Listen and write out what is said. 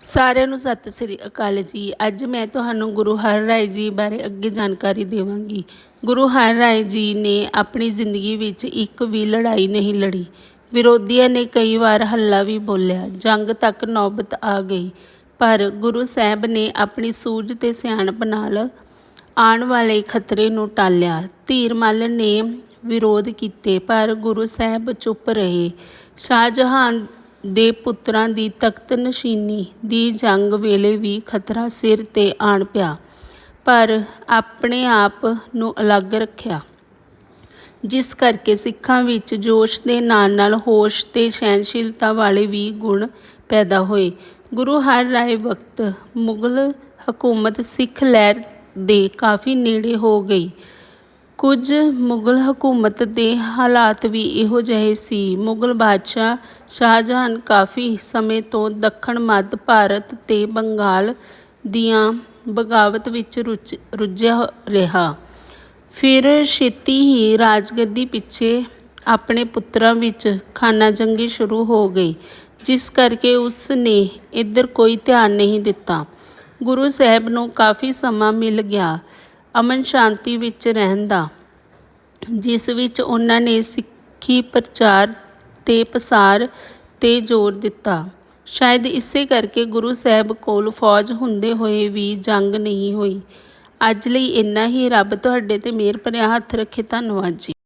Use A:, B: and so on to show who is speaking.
A: ਸਾਰਿਆਂ ਨੂੰ ਸਤਿ ਸ੍ਰੀ ਅਕਾਲ ਜੀ। ਅੱਜ ਮੈਂ ਤੁਹਾਨੂੰ ਗੁਰੂ ਹਰ ਰਾਏ ਜੀ ਬਾਰੇ ਅੱਗੇ ਜਾਣਕਾਰੀ ਦੇਵਾਂਗੀ। ਗੁਰੂ ਹਰ ਰਾਏ ਜੀ ਨੇ ਆਪਣੀ ਜ਼ਿੰਦਗੀ ਵਿੱਚ ਇੱਕ ਵੀ ਲੜਾਈ ਨਹੀਂ ਲੜੀ। ਵਿਰੋਧੀਆਂ ਨੇ ਕਈ ਵਾਰ ਹੱਲਾ ਵੀ ਬੋਲਿਆ। ਜੰਗ ਤੱਕ ਨੌਬਤ ਆ ਗਈ। ਪਰ ਗੁਰੂ ਸਾਹਿਬ ਨੇ ਆਪਣੀ ਸੂਝ ਤੇ ਸਿਆਣਪ ਨਾਲ ਆਉਣ ਵਾਲੇ ਖਤਰੇ ਨੂੰ ਟਾਲਿਆ। ਧੀਰਮਲ ਨੇ ਵਿਰੋਧ ਕੀਤੇ, ਪਰ ਗੁਰੂ ਸਾਹਿਬ ਚੁੱਪ ਰਹੇ। ਸ਼ਾਹਜਹਾਨ ਦੇ ਪੁੱਤਰਾਂ ਦੀ ਤਖਤ ਨਸ਼ੀਨੀ ਦੀ ਜੰਗ ਵੇਲੇ ਵੀ ਖਤਰਾ ਸਿਰ ਤੇ ਆਣ ਪਿਆ, ਪਰ ਆਪਣੇ ਆਪ ਨੂੰ ਅਲੱਗ ਰੱਖਿਆ। ਜਿਸ ਕਰਕੇ ਸਿੱਖਾਂ ਵਿੱਚ ਜੋਸ਼ ਦੇ ਨਾਲ ਨਾਲ ਹੋਸ਼ ਤੇ ਸਹਿਨਸ਼ੀਲਤਾ ਵਾਲੇ ਵੀ ਗੁਣ ਪੈਦਾ ਹੋਏ। ਗੁਰੂ ਹਰ ਰਾਏ ਵਕਤ ਮੁਗਲ ਹਕੂਮਤ ਸਿੱਖ ਲਹਿਰ ਦੇ ਕਾਫੀ ਨੇੜੇ ਹੋ ਗਈ। ਕੁਝ ਮੁਗਲ ਹਕੂਮਤ ਦੇ ਹਾਲਾਤ ਵੀ ਇਹੋ ਜਿਹੇ ਸੀ। ਮੁਗਲ ਬਾਦਸ਼ਾਹ ਸ਼ਾਹਜਹਾਨ ਕਾਫੀ ਸਮੇਂ ਤੋਂ ਦੱਖਣ ਮੱਧ ਭਾਰਤ ਤੇ ਬੰਗਾਲ ਦੀਆਂ ਬਗਾਵਤ ਵਿੱਚ ਰੁੱਝ ਰੁੱਝਿਆ ਰਿਹਾ। ਫਿਰ ਛੇਤੀ ਹੀ ਰਾਜਗੱਦੀ ਪਿੱਛੇ ਆਪਣੇ ਪੁੱਤਰਾਂ ਵਿੱਚ ਖਾਨਾ ਜੰਗੀ ਸ਼ੁਰੂ ਹੋ ਗਈ, ਜਿਸ ਕਰਕੇ ਉਸ ਨੇ ਇੱਧਰ ਕੋਈ ਧਿਆਨ ਨਹੀਂ ਦਿੱਤਾ। ਗੁਰੂ ਸਾਹਿਬ ਨੂੰ ਕਾਫੀ ਸਮਾਂ ਮਿਲ ਗਿਆ। ਅਮਨ ਸ਼ਾਂਤੀ ਵਿੱਚ ਰਹਿਣ ਦਾ ਜਿਸ ਵਿੱਚ ਉਹਨਾਂ ਨੇ ਸਿੱਖੀ ਪ੍ਰਚਾਰ ਤੇ ਪਸਾਰ ਤੇ ਜ਼ੋਰ ਦਿੱਤਾ। ਸ਼ਾਇਦ ਇਸੇ ਕਰਕੇ ਗੁਰੂ ਸਾਹਿਬ ਕੋਲ ਫੌਜ ਹੁੰਦੇ ਹੋਏ ਵੀ ਜੰਗ ਨਹੀਂ ਹੋਈ। ਅੱਜ ਲਈ ਇੰਨਾ ਹੀ। ਰੱਬ ਤੁਹਾਡੇ ਤੇ ਮਿਹਰ ਭਰਿਆ ਹੱਥ ਰੱਖੇ। ਧੰਨਵਾਦ ਜੀ।